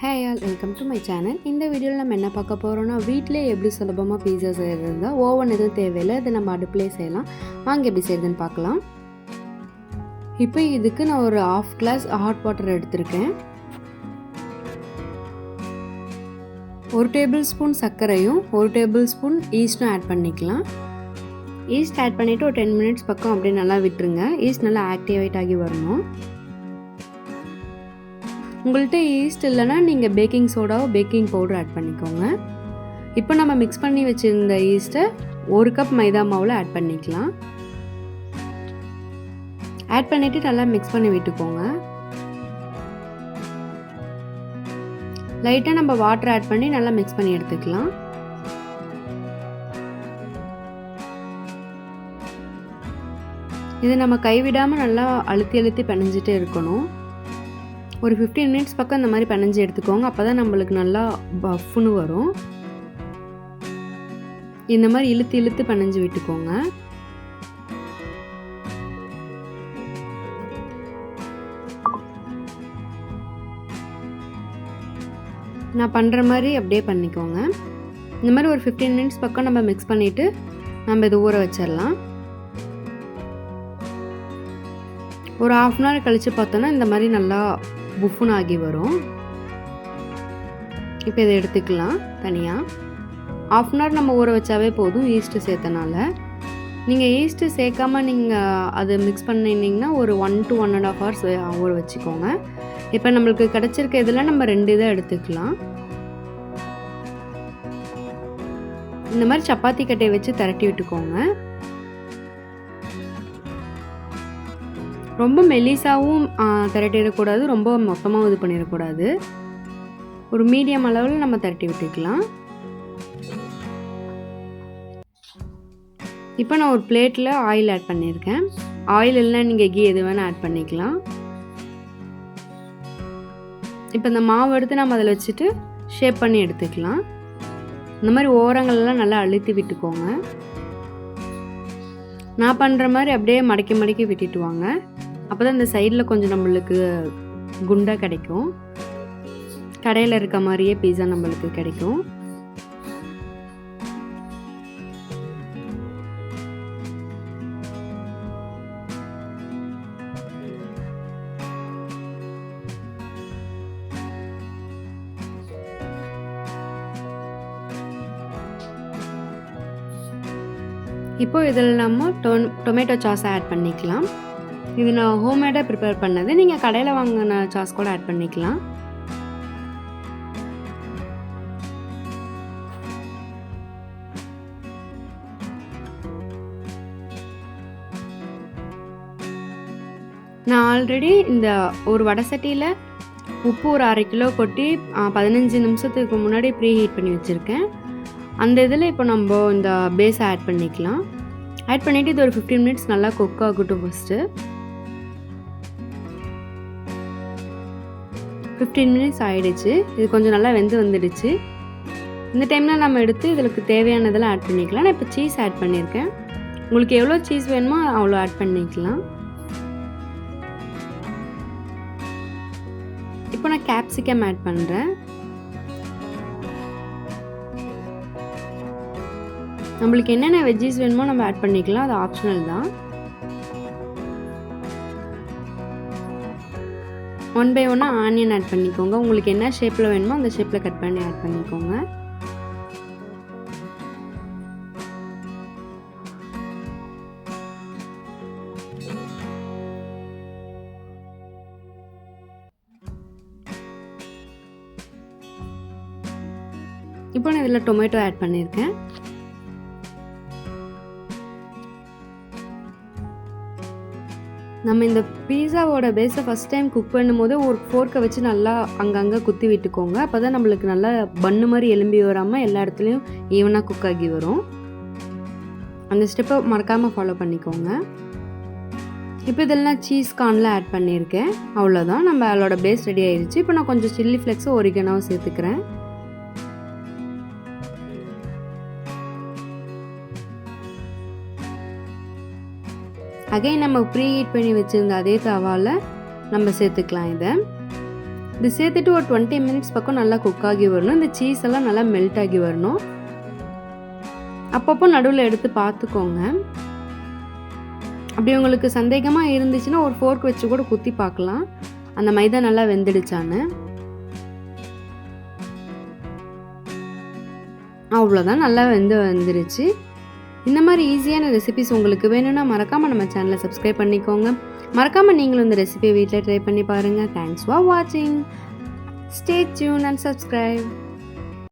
Hey all welcome to my channel இந்த வீடியோவில் நம்ம என்ன பார்க்க போகிறோம்னா வீட்டிலே எப்படி சுலபமாக பீஸா செய்கிறது ஓவன் எதுவும் தேவையில்லை. இதை நம்ம அடுப்பிலே செய்யலாம். வாங்க எப்படி செய்யுதுன்னு பார்க்கலாம். இப்போ இதுக்கு நான் ஒரு ஆஃப் கிளாஸ் ஹாட் வாட்டர் எடுத்திருக்கேன். ஒரு டேபிள் ஸ்பூன் சர்க்கரையும் ஒரு டேபிள் ஸ்பூன் ஈஸ்ட்டும் ஆட் பண்ணிக்கலாம். ஈஸ்ட் ஆட் பண்ணிவிட்டு ஒரு டென் மினிட்ஸ் பக்கம் அப்படியே நல்லா விட்டுருங்க. ஈஸ்ட் நல்லா ஆக்டிவேட் ஆகி வரணும். உங்கள்கிட்ட ஈஸ்ட் இல்லைன்னா நீங்கள் பேக்கிங் சோடாவோ பேக்கிங் பவுடர் ஆட் பண்ணிக்கோங்க. இப்போ நம்ம மிக்ஸ் பண்ணி வச்சுருந்த ஈஸ்ட்டை ஒரு கப் மைதா மாவில் ஆட் பண்ணிக்கலாம். ஆட் பண்ணிவிட்டு நல்லா மிக்ஸ் பண்ணி விட்டுக்கோங்க. லைட்டாக நம்ம வாட்டர் ஆட் பண்ணி நல்லா மிக்ஸ் பண்ணி எடுத்துக்கலாம். இது நம்ம கைவிடாமல் நல்லா அழுத்தி அழுத்தி பிணைஞ்சிட்டே இருக்கணும். ஒரு ஃபிஃப்டீன் மினிட்ஸ் பக்கம் இந்த மாதிரி பிணைஞ்சு எடுத்துக்கோங்க. அப்போ தான் நம்மளுக்கு நல்லா பஃப்னு வரும். இந்த மாதிரி இழுத்து இழுத்து பினஞ்சு விட்டுக்கோங்க. நான் பண்ணுற மாதிரி அப்படியே பண்ணிக்கோங்க. இந்த மாதிரி ஒரு ஃபிஃப்டீன் மினிட்ஸ் பக்கம் நம்ம மிக்ஸ் பண்ணிவிட்டு நம்ம இது ஊற வச்சிடலாம். ஒரு ஆஃப் அன் ஹவர் கழித்து பார்த்தோன்னா இந்த மாதிரி நல்லா புஃபுன் ஆகி வரும். இப்போ இதை எடுத்துக்கலாம் தனியாக ஆஃப் அன் ஹவர் நம்ம ஊற வச்சாவே போதும் ஈஸ்ட்டு சேர்த்தனால. நீங்கள் ஈஸ்ட்டு சேர்க்காம நீங்கள் அதை மிக்ஸ் பண்ணினீங்கன்னா ஒரு one to one and half hours ஊற வச்சுக்கோங்க. இப்போ நம்மளுக்கு கிடச்சிருக்க இதில் நம்ம ரெண்டு இதை எடுத்துக்கலாம். இந்த மாதிரி சப்பாத்தி கட்டையை வச்சு திரட்டி விட்டுக்கோங்க. ரொம்ப மெலிசாவும் திரட்டிடக்கூடாது. ரொம்ப மொத்தமாகவும் இது பண்ணிடக்கூடாது. ஒரு மீடியம் அளவில் நம்ம திரட்டி விட்டுக்கலாம். இப்போ நான் ஒரு பிளேட்டில் ஆயில் ஆட் பண்ணியிருக்கேன். ஆயில் இல்லைனா நீங்கள் கீ எது வேணால் ஆட் பண்ணிக்கலாம். இப்போ இந்த மாவு எடுத்து நம்ம அதில் வச்சுட்டு ஷேப் பண்ணி எடுத்துக்கலாம். இந்த மாதிரி ஓரங்கள்லாம் நல்லா அழுத்தி விட்டுக்கோங்க. நான் பண்ணுற மாதிரி அப்படியே மடக்கி மடக்கி விட்டுட்டு வாங்க. அப்போ தான் இந்த சைடில் கொஞ்சம் நம்மளுக்கு குண்டாக கிடைக்கும். கடையில் இருக்க மாதிரியே பீஸா நம்மளுக்கு கிடைக்கும். இப்போ இதில் நம்ம டொ டொமேட்டோ சாஸை ஆட் பண்ணிக்கலாம். இது நான் ஹோம்மேடாக ப்ரிப்பேர் பண்ணது. நீங்கள் கடையில் வாங்கின சாஸ் கூட ஆட் பண்ணிக்கலாம். நான் ஆல்ரெடி இந்த ஒரு வடை சட்டியில் உப்பு ஒரு அரை கிலோ கொட்டி பதினஞ்சு நிமிஷத்துக்கு முன்னாடி ப்ரீ ஹீட் பண்ணி வச்சுருக்கேன். அந்த இதில் இப்போ நம்ம இந்த பேஸை ஆட் பண்ணிக்கலாம். ஆட் பண்ணிவிட்டு இது ஒரு ஃபிஃப்டீன் மினிட்ஸ் நல்லா குக் ஆகட்டும் ஃபஸ்ட்டு ஃபிஃப்டீன் மினிட்ஸ் ஆகிடுச்சு இது கொஞ்சம் நல்லா வெந்து வந்துடுச்சு. இந்த டைமில் நம்ம எடுத்து இதுக்கு தேவையானதெல்லாம் ஆட் பண்ணிக்கலாம். நான் இப்போ சீஸ் ஆட் பண்ணியிருக்கேன் உங்களுக்கு எவ்வளோ சீஸ் வேணுமோ அவ்வளோ ஆட் பண்ணிக்கலாம். இப்போ நான் கேப்சிகம் ஆட் பண்ணுறேன் நம்மளுக்கு என்னென்ன வெஜ்ஜீஸ் வேணுமோ நம்ம ஆட் பண்ணிக்கலாம். அது ஆப்ஷனல் தான். ஒன் பை ஒன்னாக ஆனியன் ஆட் பண்ணிக்கோங்க. உங்களுக்கு என்ன ஷேப்பில் வேணுமோ அந்த ஷேப்பில் கட் பண்ணி ஆட் பண்ணிக்கோங்க. இப்போ நான் இதில் டொமேட்டோ ஆட் பண்ணியிருக்கேன். நம்ம இந்த பீஸாவோட பேஸை ஃபஸ்ட் டைம் குக் பண்ணும்போது ஒரு ஃபோர்க்கை வச்சு நல்லா அங்கங்கே குத்தி விட்டுக்கோங்க. அப்போ தான் நம்மளுக்கு நல்லா பண்ணு மாதிரி எலும்பி வராமல் எல்லா இடத்துலையும் ஈவனாக குக் ஆகி வரும். அந்த ஸ்டெப்பை மறக்காமல் ஃபாலோ பண்ணிக்கோங்க. இப்போ இதெல்லாம் சீஸ் கார்னில் ஆட் பண்ணியிருக்கேன். அவ்வளோதான் நம்ம அதோட பேஸ் ரெடி ஆயிடுச்சு இப்போ நான் கொஞ்சம் சில்லி ஃப்ளெக்ஸும் ஒரிகனாவும் சேர்த்துக்கிறேன். அகைன் நம்ம ப்ரீ ஹீட் பண்ணி வச்சுருந்த அதே தவாவில் நம்ம சேர்த்துக்கலாம் இதை. இது சேர்த்துட்டு ஒரு டுவெண்ட்டி மினிட்ஸ் பக்கம் நல்லா குக் ஆகி வரணும். இந்த சீஸ் எல்லாம் நல்லா மெல்ட் ஆகி வரணும். அப்பப்போ நடுவில் எடுத்து பார்த்துக்கோங்க. அப்படி உங்களுக்கு சந்தேகமாக இருந்துச்சுன்னா ஒரு ஃபோர்க் வச்சு கூட குத்தி பார்க்கலாம். அந்த மைதா நல்லா வெந்துடுச்சான்னு. அவ்வளோதான் நல்லா வெந்து வந்துருச்சு. இந்த மாதிரி ஈஸியான ரெசிபிஸ் உங்களுக்கு வேணும்னா மறக்காமல் நம்ம சேனலை சப்ஸ்கிரைப் பண்ணிக்கோங்க. மறக்காமல் நீங்களும் இந்த ரெசிபியை வீட்டில் ட்ரை பண்ணி பாருங்கள் தேங்க்ஸ் ஃபார் வாட்சிங் ஸ்டே டியூன் அண்ட் சப்ஸ்கிரைப்